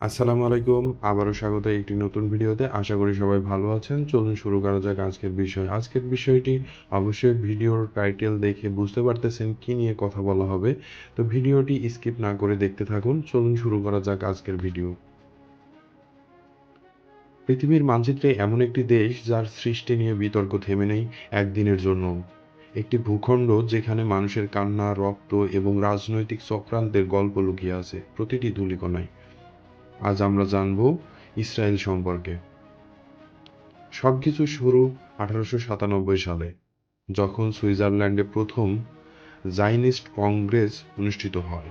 আসসালামু আলাইকুম, আবারও স্বাগত একটি নতুন ভিডিওতে। আশা করি সবাই ভালো আছেন। চলুন শুরু করা যাক আজকের বিষয়। আজকের বিষয়টি অবশ্যই ভিডিওর টাইটেল দেখে বুঝতে পারতেছেন কি নিয়ে কথা বলা হবে। তো ভিডিওটি স্কিপ না করে দেখতে থাকুন। চলুন শুরু করা যাক আজকের ভিডিও। পৃথিবীর মানচিত্রে এমন একটি দেশ যার সৃষ্টি নিয়ে বিতর্ক থেমে নেই একদিনের জন্য। একটি ভূখণ্ড যেখানে মানুষের কান্না, রক্ত এবং রাজনৈতিক চক্রান্তের গল্প লুকিয়ে আছে। প্রতিটি ধূলিকণায়। আজ আমরা জানব ইসরায়েল সম্পর্কে। সবকিছু শুরু আঠারোশো সাতানব্বই সালে, যখন সুইজারল্যান্ডে প্রথম জাইনিস্ট কংগ্রেস অনুষ্ঠিত হয়।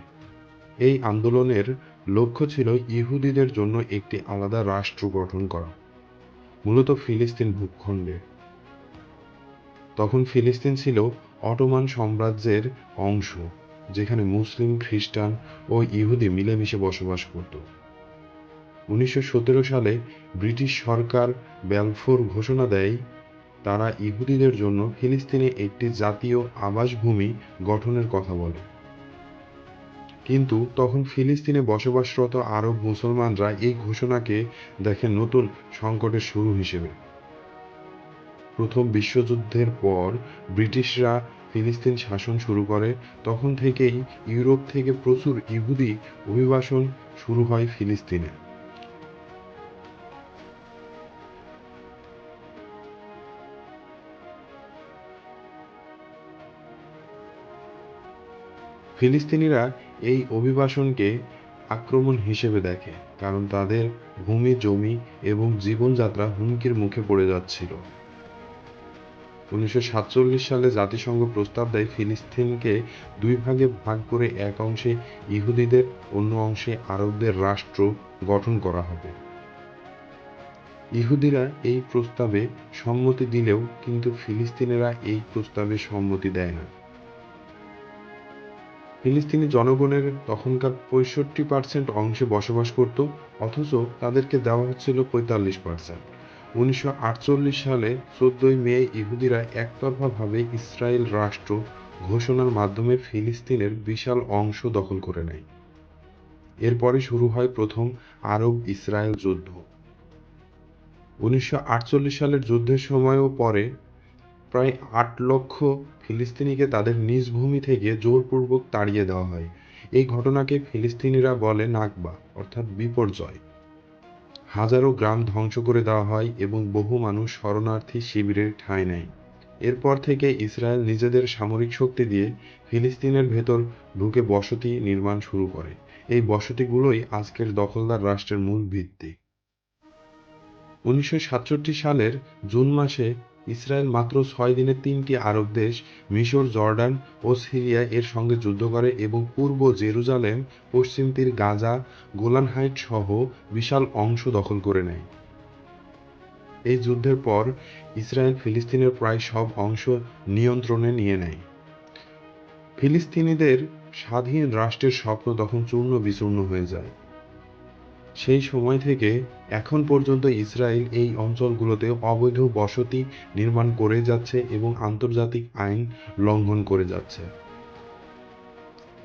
এই আন্দোলনের লক্ষ্য ছিল ইহুদিদের জন্য একটি আলাদা রাষ্ট্র গঠন করা, মূলত ফিলিস্তিন ভূখণ্ডে। তখন ফিলিস্তিন ছিল অটোমান সাম্রাজ্যের অংশ, যেখানে মুসলিম, খ্রিস্টান ও ইহুদি মিলেমিশে বসবাস করত। উনিশশো সতেরো সালে ব্রিটিশ সরকার ব্যালফোর ঘোষণা দেয়, তারা ইহুদিদের জন্য ফিলিস্তিনে একটি জাতীয় আবাসভূমি গঠনের কথা বলে। কিন্তু তখন ফিলিস্তিনে বসবাসরত আরব মুসলমানরা এই ঘোষণাকে দেখেন নতুন সংকটের শুরু হিসেবে। প্রথম বিশ্বযুদ্ধের পর ব্রিটিশরা ফিলিস্তিন শাসন শুরু করে, তখন থেকেই ইউরোপ থেকে প্রচুর ইহুদি অভিবাসন শুরু হয় ফিলিস্তিনে। ফিলিস্তিনিরা এই অভিবাসনকে আক্রমণ হিসেবে দেখে, কারণ তাদের ভূমি, জমি এবং জীবনযাত্রা হুমকির মুখে পড়ে যাচ্ছিল। উনিশশো সাতচল্লিশ সালে জাতিসংঘ প্রস্তাব দেয় ফিলিস্তিনকে দুই ভাগে ভাগ করে এক অংশে ইহুদিদের, অন্য অংশে আরবদের রাষ্ট্র গঠন করা হবে। ইহুদিরা এই প্রস্তাবে সম্মতি দিলেও কিন্তু ফিলিস্তিনিরা এই প্রস্তাবে সম্মতি দেয় না। ফিলিস্তিনি জনগণের তখনকার পঁয়ষট্টি পার্সেন্ট অংশে বসবাস করত, অথচ তাদেরকে দেওয়া হচ্ছিল পঁয়তাল্লিশ পার্সেন্ট উনিশশো আটচল্লিশ সালে চোদ্দই মে ইহুদিরা একতরফাভাবে ইসরায়েল রাষ্ট্র ঘোষণার মাধ্যমে ফিলিস্তিনের বিশাল অংশ দখল করে নেয়। এরপরে শুরু হয় প্রথম আরব ইসরায়েল যুদ্ধ। উনিশশো আটচল্লিশ সালের যুদ্ধের সময়ও পরে প্রায় আট লক্ষ ফিলিস্তিনিকে তাদের নিজ ভূমি থেকে জোরপূর্বক তাড়িয়ে দেওয়া হয়। এই ঘটনাকে ফিলিস্তিনিরা বলে নাকবা, অর্থাৎ বিপর্যয়। হাজারো গ্রাম ধ্বংস করে দেওয়া হয় এবং বহু মানুষ শরণার্থী শিবিরে ঠাঁই নেয়। এরপর থেকে ইসরায়েল নিজেদের সামরিক শক্তি দিয়ে ফিলিস্তিনের ভেতর ঢুকে বসতি নির্মাণ শুরু করে। এই বসতিগুলোই আজকের দখলদার রাষ্ট্রের মূল ভিত্তি। উনিশশো সাতষট্টি সালের জুন মাসে ইসরায়েল মাত্র ছয় দিনে তিনটি আরব দেশ, মিশর, জর্ডান ও সিরিয়া এর সঙ্গে যুদ্ধ করে এবং পূর্ব জেরুজালেম, পশ্চিম তীর গাজা, গোলান হাইট সহ বিশাল অংশ দখল করে নেয়। এই যুদ্ধের পর ইসরায়েল ফিলিস্তিনের প্রায় সব অংশ নিয়ন্ত্রণে নিয়ে নেয়। ফিলিস্তিনিদের স্বাধীন রাষ্ট্রের স্বপ্ন তখন চূর্ণ বিচূর্ণ হয়ে যায়। সেই সময় থেকে এখন পর্যন্ত ইসরায়েল এই অঞ্চলগুলোতে অবৈধ বসতি নির্মাণ করে যাচ্ছে এবং আন্তর্জাতিক আইন লঙ্ঘন করে যাচ্ছে।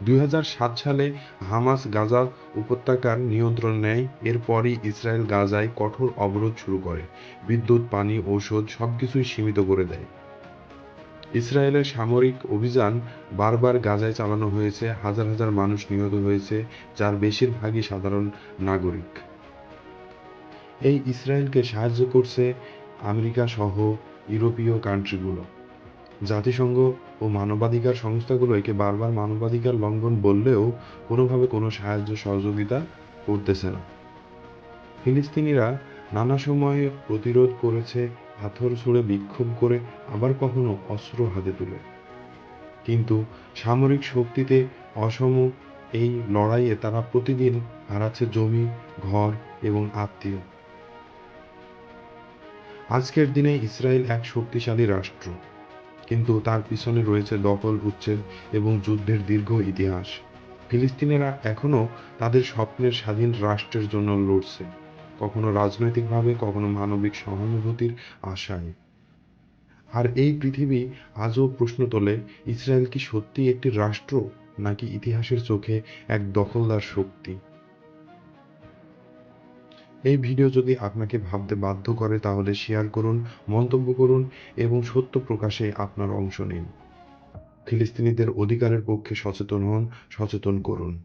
দুই হাজার সাত সালে হামাস গাজা উপত্যকার নিয়ন্ত্রণ নেয়, এরপরই ইসরায়েল গাজায় কঠোর অবরোধ শুরু করে, বিদ্যুৎ, পানি, ঔষধ সবকিছুই সীমিত করে দেয়। ইসরায়েলের সামরিক অভিযান বারবার গাজায় চালানো হয়েছে, হাজার হাজার মানুষ নিহত হয়েছে, যার বেশিরভাগই সাধারণ নাগরিক। এই ইসরায়েলকে সাহায্য করছে আমেরিকা সহ ইউরোপীয় কান্ট্রিগুলো। জাতিসংঘ ও মানবাধিকার সংস্থাগুলো একে বারবার মানবাধিকার লঙ্ঘন বললেও কোনোভাবে কোনো সাহায্য সহযোগিতা করতেছে না। ফিলিস্তিনিরা নানা সময়ে প্রতিরোধ করেছে পাথর ছুঁড়ে বিক্ষোভ করে আবার কখনো অস্ত্র হাতে তুলে। কিন্তু সামরিক শক্তিতে অসম এই লড়াইয়ে তারা প্রতিদিন হারাচ্ছে জমি, ঘর এবং আত্মীয়। আজকের দিনে ইসরায়েল এক শক্তিশালী রাষ্ট্র, কিন্তু তার পিছনে রয়েছে দখল, উচ্ছেদ এবং যুদ্ধের দীর্ঘ ইতিহাস। ফিলিস্তিনিরা এখনও তাদের স্বপ্নের স্বাধীন রাষ্ট্রের জন্য লড়ছে। কখনো রাজনৈতিকভাবে, কখনো মানবিক সহানুভূতির আশায়। আর এই পৃথিবী আজও প্রশ্ন তোলে, ইসরায়েল কি সত্যি একটি রাষ্ট্র, নাকি ইতিহাসের চোখে এক দখলদার শক্তি? এই ভিডিও যদি আপনাকে ভাবতে বাধ্য করে, তাহলে শেয়ার করুন, মন্তব্য করুন এবং সত্য প্রকাশে আপনার অংশ নিন। ফিলিস্তিনিদের অধিকারের পক্ষে সচেতন হন, সচেতন করুন।